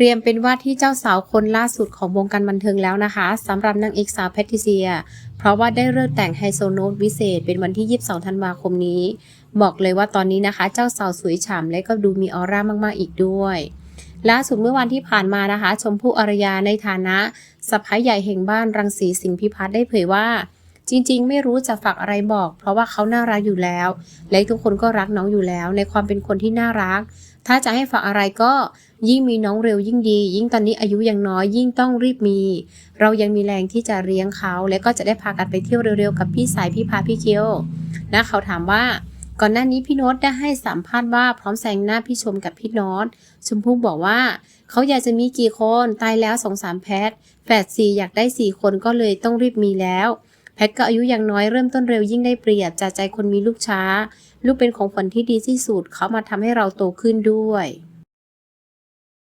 เตรียมเป็นว่าที่เจ้าสาวคนล่าสุดของวงการบันเทิงแล้วนะคะสำหรับนางเอกสาวแพทริเซีย เพราะว่าได้เลิกแต่งไฮโซโนตวิเศษ เป็นวันที่ 22 ธันวาคมนี้ บอกเลยว่าตอนนี้นะคะ เจ้าสาวสวยฉ่ำและก็ดูมีออร่ามากๆอีกด้วยล่าสุดเมื่อวันที่ผ่านมานะคะ ชมพู่อารยาในฐานะสะพ้ายใหญ่แห่งบ้านรังสีสิงห์พิพัฒน์ได้เผยว่า จริง ๆ ไม่รู้จะฝากอะไรบอก เพราะว่าเขาน่ารักอยู่แล้ว และทุกคนก็รักน้องอยู่แล้ว ในความเป็นคนที่น่ารัก ถ้าจะให้ฝากอะไรก็ยิ่งมีน้องเร็วยิ่งดี ยิ่งตอนนี้อายุยังน้อยยิ่งต้องรีบมี เรายังมีแรงที่จะเลี้ยงเขา และก็จะได้พากันไปเที่ยวเร็วๆกับพี่สายพี่พาพี่เคียวนะเขาถามว่าก่อนหน้านี้พี่โน้ตได้ให้สัมภาษณ์ว่าพร้อมแซงหน้าพี่ชมกับพี่โน้ตชมพู่บอกว่า เขาอยากจะมีกี่คนตายแล้วสองสามแพทแฝดสี่อยากได้สี่คนก็เลยต้องรีบมีแล้ว แพทก็อายุยังน้อยเริ่มต้นเร็วยิ่งได้เปรียบจากใจคนมีลูกช้า ลูกเป็นของขวัญที่ดีที่สุดเขามาทำให้เราโตขึ้นด้วย